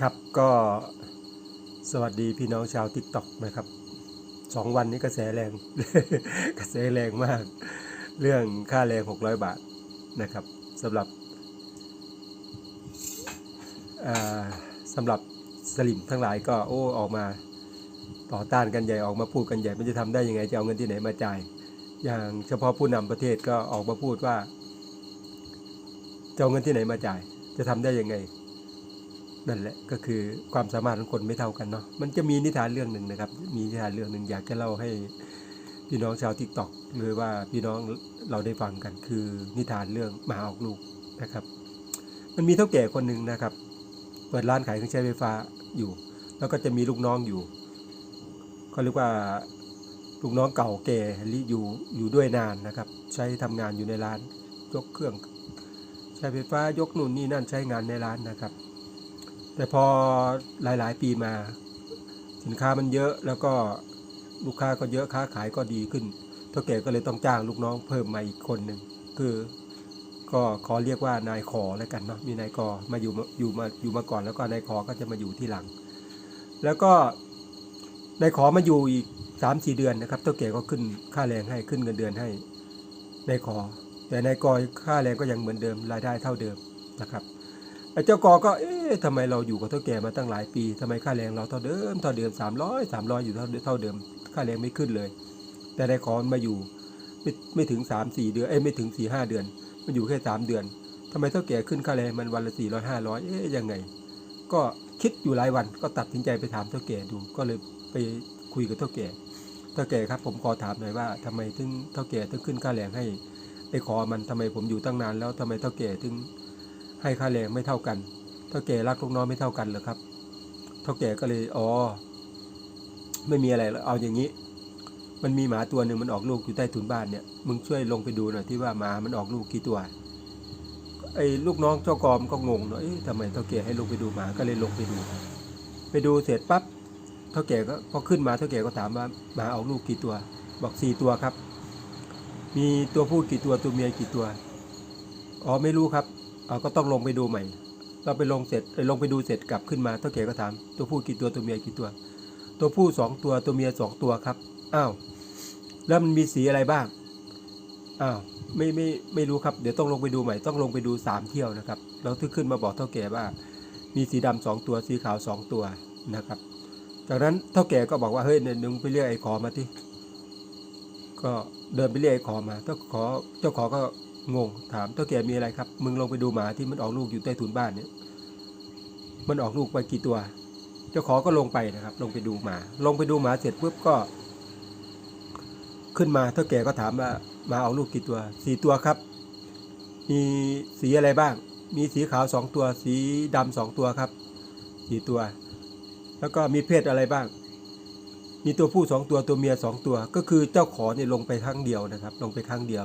ครับก็สวัสดีพี่น้องชาวทิกตอกนะครับสองวันนี้กระแสแรง กระแสแรงมาก เรื่องค่าแรง 600 บาทนะครับสำหรับสำหรับสลิมทั้งหลายก็โอ้ออกมาต่อต้านกันใหญ่ออกมาพูดกันใหญ่มันจะทำได้ยังไงจะเอาเงินที่ไหนมาจ่าย อย่างเฉพาะผู้นำประเทศก็ออกมาพูดว่าจะเอาเงินที่ไหนมาจ่าย จะทำได้ยังไง นั่นแหละก็คือความสามารถของคนไม่เท่ากันเนาะมันจะมีนิทานเรื่องหนึ่งนะครับ มีนิทานเรื่องหนึ่งอยากจะเล่าให้พี่น้องชาวทิกตอกหรือว่าพี่น้องเราได้ฟังกัน คือนิทานเรื่องหมาออกลูกนะครับ มันมีเท่าแก่คนหนึ่งนะครับ เปิดร้านขายเครื่องใช้ไฟฟ้าอยู่ แล้วก็จะมีลูกน้องอยู่เขาเรียกว่าลูกน้องเก่าแก่อยู่อยู่ด้วยนานนะครับ ใช้ทำงานอยู่ในร้านยกเครื่อง ใช้ไฟฟ้ายกนู่นนี่นั่นใช้งานในร้านนะครับ แต่พอหลาย ๆ ปีมา สินค้ามันเยอะแล้วก็ลูกค้าก็เยอะค้าขายก็ดีขึ้นเท่าแก่ก็เลยต้องจ้างลูกน้องเพิ่มมาอีกคนหนึ่งคือก็ขอเรียกว่านายขอแล้วกันเนาะมีนายกอมาอยู่อยู่มาอยู่มาก่อนแล้วก็นายขอก็จะมาอยู่ที่หลัง แล้วก็นายขอมาอยู่อีกสามสี่เดือนนะครับเท่าแก่ก็ขึ้นค่าแรงให้ขึ้นเงินเดือนให้นายขอ แต่นายกอค่าแรงก็ยังเหมือนเดิมรายได้เท่าเดิมนะครับ ไอ้เจ้ากอก็เอ๊ะทำไมเราอยู่กับเท่าแก่มาตั้งหลายปีทำไมค่าแรงเราเท่าเดิมเท่าเดิมสามร้อยสามร้อยอยู่เท่าเท่าเดิม ค่าแรงไม่ขึ้นเลย แต่นายขอมันมาอยู่ไม่ไม่ถึงสามสี่เดือนเอ้ยไม่ถึงสี่ห้าเดือน มันอยู่แค่สามเดือนทำไมเท่าแก่ขึ้นค่าแรงมันวันละสี่ร้อยห้าร้อยเอ๊ะยังไง ก็คิดอยู่หลายวันก็ตัดสินใจไปถามเท่าแก่ดูก็เลยไปคุยกับเท่าแก่เท่าแก่ครับผมขอถามหน่อยว่าทำไมถึงเท่าแก่ถึงขึ้นค่าแรงให้ไอ้ขอมันทำไมผมอยู่ตั้งนานแล้วทำไมเท่าแก่ถึง ให้ค่าแรงไม่เท่ากันเท่าแก่รักลูกน้องไม่เท่ากันเหรอครับเท่าแก่ก็เลยอ๋อไม่มีอะไรเอาอย่างนี้ มันมีหมาตัวหนึ่งมันออกลูกอยู่ใต้ถุนบ้านเนี่ยมึงช่วยลงไปดูหน่อยที่ว่าหมามันออกลูกกี่ตัวไอ้ลูกน้องเจ้ากอมก็งงเนาะเอ๊ะทำไมเท่าแก่ให้ลงไปดูหมาก็เลยลงไปดู ไปดูเสร็จปั๊บเท่าแก่ก็พอขึ้นมาเท่าแก่ก็ถามว่าหมาออกลูกกี่ตัว บอกสี่ตัวครับ มีตัวผู้กี่ตัวตัวเมียกี่ตัวอ๋อไม่รู้ครับ เอาก็ต้องลงไปดูใหม่ เราไปลงเสร็จลงไปดูเสร็จกลับขึ้นมาเท่าแก่ก็ถาม ตัวผู้กี่ตัวตัวเมียกี่ตัว ตัวผู้สองตัวตัวเมียสองตัวครับอ้าวแล้วมันมีสีอะไรบ้างอ้าวไม่ไม่ไม่รู้ครับเดี๋ยวต้องลงไปดูใหม่ต้องลงไปดูสามเที่ยวนะครับแล้วถึงขึ้นมาบอกเท่าแก่ว่า มีสีดำสองตัวสีขาวสองตัวนะครับ จากนั้นเท่าแก่ก็บอกว่าเฮ้ยเนี่ยนึงไปเรียกไอ้ขอมาที่ก็เดินไปเรียกไอ้ขอมาเจ้าขอเจ้าขอก็ งงถามเท่าแก่มีอะไรครับ มึงลงไปดูหมาที่มันออกลูกอยู่ใต้ถุนบ้านเนี่ย มันออกลูกไปกี่ตัว เจ้าของก็ลงไปนะครับ ลงไปดูหมา ลงไปดูหมาเสร็จปุ๊บก็ ขึ้นมาเท่าแก่ก็ถามว่าหมาออกลูกกี่ตัวสี่ตัวครับ มีสีอะไรบ้าง มีสีขาวสองตัว สีดำสองตัวครับสี่ตัว แล้วก็มีเพศอะไรบ้าง มีตัวผู้สองตัวตัวเมียสองตัว ก็คือเจ้าขอเนี่ยลงไปครั้งเดียวนะครับ ลงไปครั้งเดียว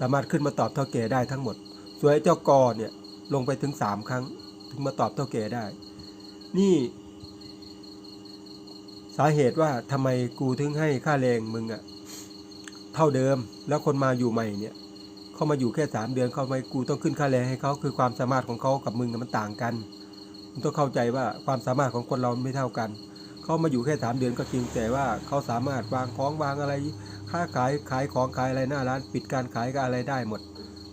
สามารถขึ้นมาตอบเท่าแก่ได้ทั้งหมด ส่วนไอ้เจ้ากอเนี่ยลงไปถึงสามครั้ง ถึงมาตอบเท่าแก่ได้ นี่ สาเหตุว่าทำไมกูถึงให้ค่าแรงมึงอะเท่าเดิมแล้วคนมาอยู่ใหม่เนี่ยเขามาอยู่แค่สามเดือนเขาไม่กูต้องขึ้นค่าแรงให้เขาคือความสามารถของเขากับมึงมันต่างกันมึงต้องเข้าใจว่าความสามารถของคนเราไม่เท่ากันเขามาอยู่แค่สามเดือนก็จริงแต่ว่าเขาสามารถวางของวางอะไร ค้าขายขายของขายอะไรหน้าร้านปิดการขายก็อะไรได้หมด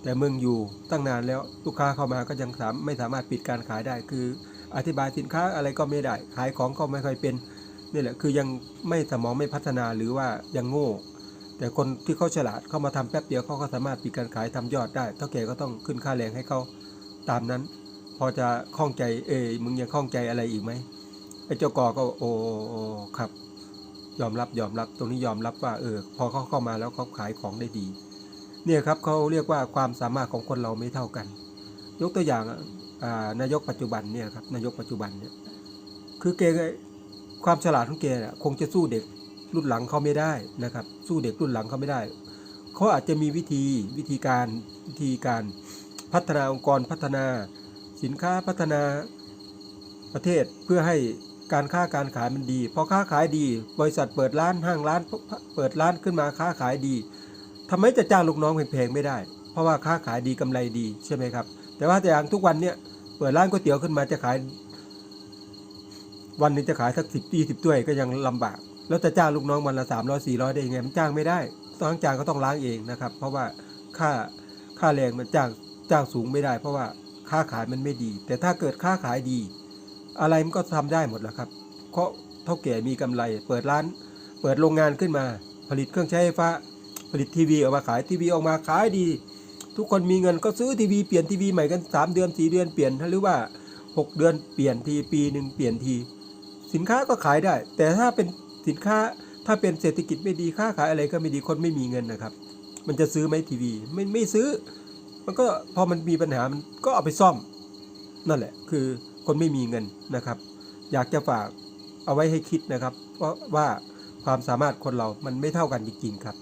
แต่มึงอยู่ตั้งนานแล้วลูกค้าเข้ามาก็ยังสามไม่สามารถปิดการขายได้คือ อธิบายสินค้าอะไรก็ไม่ได้ ขายของก็ไม่ค่อยเป็นนี่แหละคือยังไม่สมองไม่พัฒนาหรือว่ายังโง่ แต่คนที่เขาฉลาดเข้ามาทำแป๊บเดียวเขาก็สามารถปิดการขายทำยอดได้เท่าแก่ก็ต้องขึ้นค่าแรงให้เขาตามนั้น พอจะข้องใจเอยมึงยังข้องใจอะไรอีกไหมไอ้เจ้ากอก็โอ้โอ้ครับ ยอมรับยอมรับตรงนี้ยอมรับว่าเออพอเขาเข้ามาแล้วเขาขายของได้ดี เนี่ยครับเขาเรียกว่าความสามารถของคนเราไม่เท่ากัน ยกตัวอย่างนายกปัจจุบันเนี่ยครับนายกปัจจุบันเนี่ยคือแกความฉลาดของแกน่ะคงจะสู้เด็กรุ่นหลังเขาไม่ได้นะครับ สู้เด็กรุ่นหลังเขาไม่ได้เขาอาจจะมีวิธีวิธีการวิธีการพัฒนาองค์กรพัฒนา สินค้าพัฒนาประเทศเพื่อให้ การค้าการขายมันดีพอค้าขายดี บริษัทเปิดร้านห้างร้านเปิดร้านขึ้นมาค้าขายดีทำไมจะจ้างลูกน้องแพงๆไม่ได้ เพราะว่าค้าขายดีกำไรดีใช่ไหมครับ แต่ว่าแต่อย่างทุกวันเนี่ยเปิดร้านก๋วยเตี๋ยวขึ้นมาจะขาย วันหนึงจะขายสักสิบยี่สิบถ้วยก็ยังลำบาก แล้วจะจ้างลูกน้องวันละสามร้อยสี่ร้อยได้ยังไงมันจ้างไม่ได้ต้องล้างก็ต้องล้างเองนะครับ เพราะว่าค่าค่าแรงมันจ้างจ้างสูงไม่ได้ เพราะว่าค่าขายมันไม่ดี แต่ถ้าเกิดค่าขายดี อะไรมันก็ทำได้หมดแหละครับเพราะเท่าแก่มีกำไร เปิดร้าน เปิดโรงงานขึ้นมา ผลิตเครื่องใช้ไฟฟ้า ผลิตทีวีออกมาขายทีวีออกมาขายดี ทุกคนมีเงินก็ซื้อทีวีเปลี่ยนทีวีใหม่กัน 3 เดือน 4 เดือนเปลี่ยนหรือว่า 6 เดือนเปลี่ยนทีปีหนึ่งเปลี่ยนที สินค้าก็ขายได้ แต่ถ้าเป็นสินค้าถ้าเป็นเศรษฐกิจไม่ดีค้าขายอะไรก็ไม่ดีคนไม่มีเงินนะครับ มันจะซื้อไหมทีวีไม่ไม่ซื้อ มันก็พอมันมีปัญหามันก็เอาไปซ่อม นั่นแหละคือ คนไม่มีเงินนะครับ อยากจะฝากเอาไว้ให้คิดนะครับ เพราะว่าความสามารถคนเรามันไม่เท่ากันจริงๆครับ